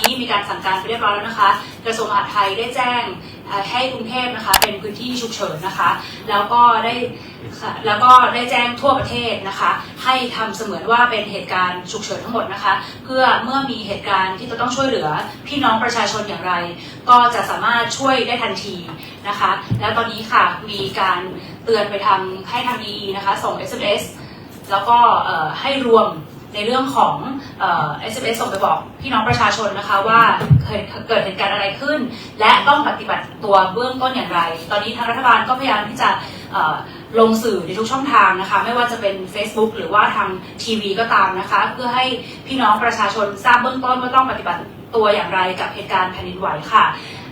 นี้มีการสั่งการไปเรียบร้อยแล้วนะคะ กระทรวงมหาดไทยได้แจ้งให้กรุงเทพนะคะ เป็นพื้นที่ฉุกเฉินนะคะ แล้วก็ได้แล้วก็ได้แจ้งทั่วประเทศนะคะ ให้ทำเสมือนว่าเป็นเหตุการณ์ฉุกเฉินทั้งหมดนะคะ เพื่อเมื่อมีเหตุการณ์ที่จะต้องช่วยเหลือพี่น้องประชาชนอย่างไร ก็จะสามารถช่วยได้ทันทีนะคะ แล้วตอนนี้ค่ะมีการเตือนไปทางให้ทางดีนะคะส่ง SMS แล้วก็ให้รวม ในเรื่องของเอ่อ SMS ส่งไปบอกพี่น้องประชาชนนะคะว่าเคยเกิดเหตุการณ์อะไรขึ้น และต้องปฏิบัติตัวเบื้องต้นอย่างไร ตอนนี้ทางรัฐบาลก็พยายามที่จะลงสื่อในทุกช่องทางนะคะ ไม่ว่าจะเป็น Facebook หรือว่าทางทีวีก็ตามนะคะ เพื่อให้พี่น้องประชาชนทราบเบื้องต้นว่าต้องปฏิบัติตัวอย่างไรกับเหตุการณ์แผ่นดินไหวค่ะ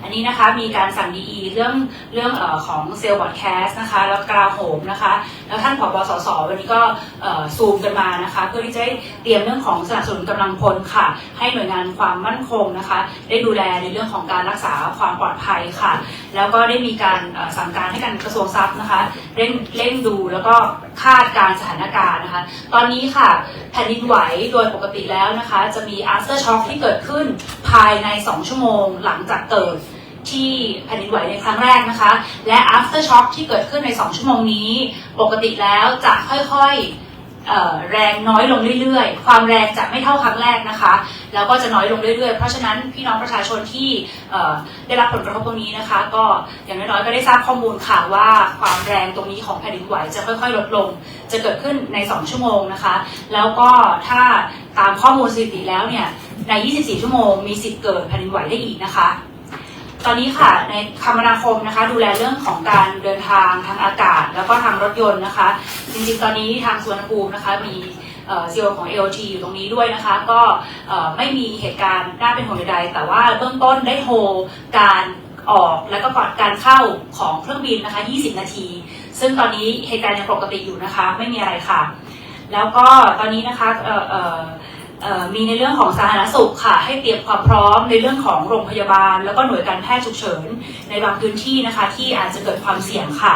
อันนี้นะคะมีการสั่งดีเรื่องเรื่องอของเซลล์บอดแคสต์นะคะแล้วกราโหมนะคะแล้วท่านผบสสวันนี้ก็ซูมกันมานะคะเพื่อที่จะเตรียมเรื่องของสนับสนุนกำลังพลค่ะ ให้หน่วยงานความมั่นคงนะคะ ได้ดูแลในเรื่องของการรักษาความปลอดภัยค่ะ แล้วก็ได้มีการสั่งการให้การกระทรวงทรัพย์นะคะเร่งเร่งดูแล้วก็คาดการสถานการณ์นะคะ ตอนนี้ค่ะแผ่นดินไหวโดยปกติแล้วนะคะ จะมี after shock ที่เกิดขึ้นภายใน 2 ชั่วโมงหลังจากเกิด ที่แผ่นดินไหวในครั้งแรกนะคะ และ after shock ที่เกิดขึ้นใน 2 ชั่วโมงนี้ ปกติแล้วจะค่อยๆแรงน้อยลงเรื่อยๆ ความแรงจะไม่เท่าครั้งแรกนะคะ แล้วก็จะน้อยลงเรื่อยๆ เพราะฉะนั้นพี่น้องประชาชนที่ได้รับผลกระทบตรงนี้นะคะ ก็อย่างน้อยๆก็ได้ทราบข้อมูลค่ะว่าความแรงตรงนี้ของแผ่นดินไหวจะค่อยๆ ลดลง จะเกิดขึ้นใน 2 ชั่วโมงนะคะ แล้วก็ถ้าตามข้อมูลสถิติแล้วเนี่ยใน 24 ชั่วโมง มีสิทธิ์เกิดแผ่นดินไหวได้อีกนะคะ ตอนนี้ค่ะในคมนาคมนะคะ ดูแลเรื่องของการเดินทางทางอากาศ แล้วก็ทางรถยนต์นะคะ จริงๆ ตอนนี้ทางสวนภูมินะคะมีซีโอของ AOT อยู่ตรงนี้ด้วยนะคะ ก็ไม่มีเหตุการณ์น่าเป็นห่วงใดๆแต่ว่าเบื้องต้นได้โฮการออกแล้วก็ก่อนการเข้าของเครื่องบินนะคะ 20 นาที ซึ่งตอนนี้เหตุการณ์ยังปกติอยู่นะคะ ไม่มีอะไรค่ะ แล้วก็ตอนนี้นะคะ มีในเรื่องของสาธารณสุขค่ะ ให้เตรียมความพร้อมในเรื่องของโรงพยาบาล แล้วก็หน่วยการแพทย์ฉุกเฉินในบางพื้นที่นะคะ ที่อาจจะเกิดความเสี่ยงค่ะ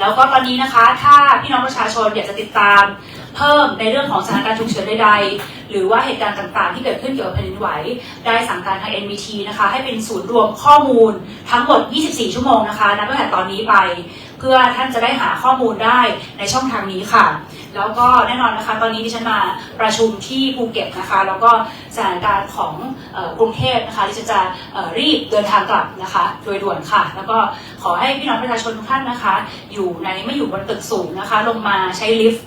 แล้วก็ตอนนี้นะคะ ถ้าพี่น้องประชาชนอยากจะติดตามเพิ่มในเรื่องของสถานการณ์ฉุกเฉินใดๆ หรือว่าเหตุการณ์ต่างๆ ที่เกิดขึ้นเกี่ยวกับแผ่นดินไหว ได้สั่งการทาง NBT นะคะ ให้เป็นศูนย์รวมข้อมูลทั้งหมด 24 ชั่วโมงนะคะ นับตั้งแต่ตอนนี้ไป เพื่อท่านจะได้หาข้อมูลได้ในช่องทางนี้ค่ะ แล้วก็แน่นอนนะคะ ตอนนี้ดิฉันมาประชุมที่ภูเก็ตนะคะ แล้วก็สถานการณ์ของกรุงเทพนะคะดิฉันจะรีบเดินทางกลับนะคะโดยด่วนค่ะ แล้วก็ขอให้พี่น้องประชาชนทุกท่านนะคะ อยู่ในไม่อยู่บนตึกสูงนะคะ ลงมาใช้ลิฟต์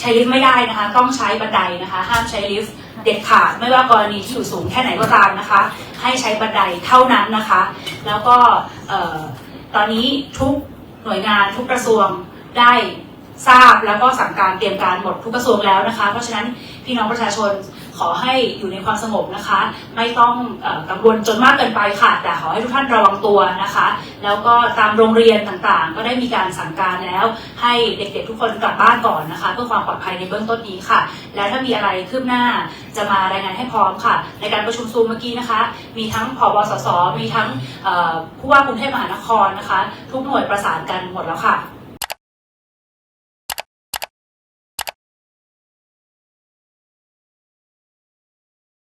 ใช้ลิฟต์ไม่ได้นะคะ ต้องใช้บันไดนะคะ ห้ามใช้ลิฟต์เด็ดขาดไม่ว่ากรณีที่อยู่สูงแค่ไหนก็ตามนะคะ ให้ใช้บันไดเท่านั้นนะคะ แล้วก็ตอนนี้ทุกหน่วยงานทุกกระทรวงได้ ทราบแล้วก็สั่งการเตรียมการหมดทุกกระทรวงแล้วนะคะ เพราะฉะนั้นพี่น้องประชาชนขอให้อยู่ในความสงบนะคะ ไม่ต้องกังวลจนมากเกินไปค่ะ แต่ขอให้ทุกท่านระวังตัวนะคะ แล้วก็ตามโรงเรียนต่างๆ ก็ได้มีการสั่งการแล้ว ให้เด็กๆทุกคนกลับบ้านก่อนนะคะ เพื่อความปลอดภัยในเบื้องต้นนี้ค่ะ แล้วถ้ามีอะไรคืบหน้าจะมารายงานให้พร้อมค่ะ ในการประชุมซูมเมื่อกี้นะคะ มีทั้งผบสสมีทั้งผู้ว่ากรุงเทพมหานครนะคะ ทุกหน่วยประสานกันหมดแล้วค่ะ